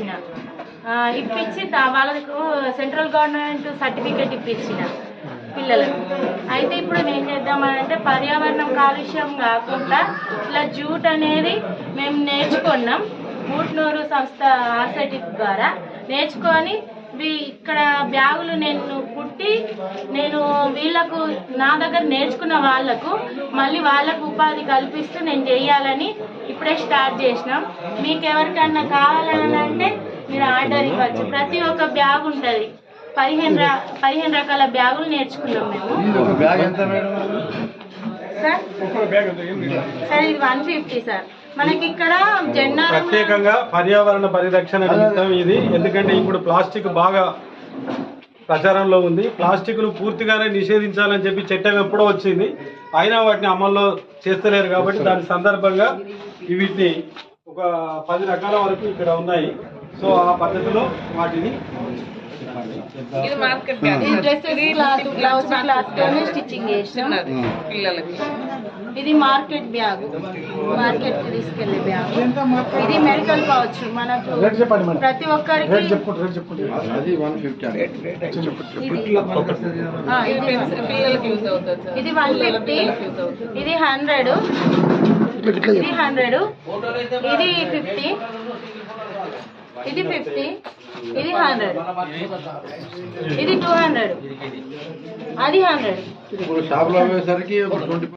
ఇప్పించిన. ఇప్పించి వాళ్ళకు సెంట్రల్ గవర్నమెంట్ సర్టిఫికేట్ ఇప్పించిన పిల్లలకు. అయితే ఇప్పుడు ఏం చేద్దామంటే పర్యావరణం కాలుష్యం కాకుండా ఇట్లా జూట్ అనేది మేము నేర్చుకున్నాం. మూట్నూరు సంస్థ ఆర్సైటి ద్వారా నేర్చుకొని ఇక్కడ బ్యాగులు నేను కుట్టి నేను వీళ్ళకు నా దగ్గర నేర్చుకున్న వాళ్ళకు మళ్ళీ వాళ్ళకు ఉపాధి కల్పిస్తూ నేను చేయాలని ఇప్పుడే స్టార్ట్ చేసినాం. మీకు ఎవరికన్నా కావాలని అంటే మీరు ఆర్డర్ ఇవ్వచ్చు. ప్రతి ఒక్క బ్యాగ్ ఉంటుంది. పదిహేను రా పదిహేను రకాల బ్యాగులు నేర్చుకున్నాం మేము. ఒక బ్యాగ్ ఎంత మేడం? సార్? సార్ ఇది వన్ ఫిఫ్టీ సార్. మనకి ఇక్కడ జెండా ప్రత్యేకంగా పర్యావరణ పరిరక్షణ నిమిత్తం ఇది. ఎందుకంటే ఇప్పుడు ప్లాస్టిక్ బాగా ప్రచారంలో ఉంది. ప్లాస్టిక్ను పూర్తిగానే నిషేధించాలని చెప్పి చట్టం ఎప్పుడో వచ్చింది. అయినా వాటిని అమల్లో చేస్తలేరు కాబట్టి దాని సందర్భంగా వీటిని ఒక పది రకాల వరకు ఇక్కడ ఉన్నాయి. సో ఆ పద్ధతిలో వాటిని ఇది మార్కెట్ బ్యాగ్ స్టిచ్చింగ్ పిల్లలకి. ఇది మార్కెట్ బ్యాగ్. మార్కెట్కి తీసుకెళ్ళే బ్యాగ్. ఇది మెడికల్ పౌచ్ మనకు ప్రతి ఒక్కరికి ఇది. వన్ ఫిఫ్టీ ఇది హండ్రెడ్ ఇది హండ్రెడ్. ఇది ఫిఫ్టీ. ఇది ఫిఫ్టీ. ఇది హండ్రెడ్. ఇది టూ హండ్రెడ్. అది హండ్రెడ్. ఇప్పుడు షాప్లో పోయేసరికి ఒక ట్వంటీ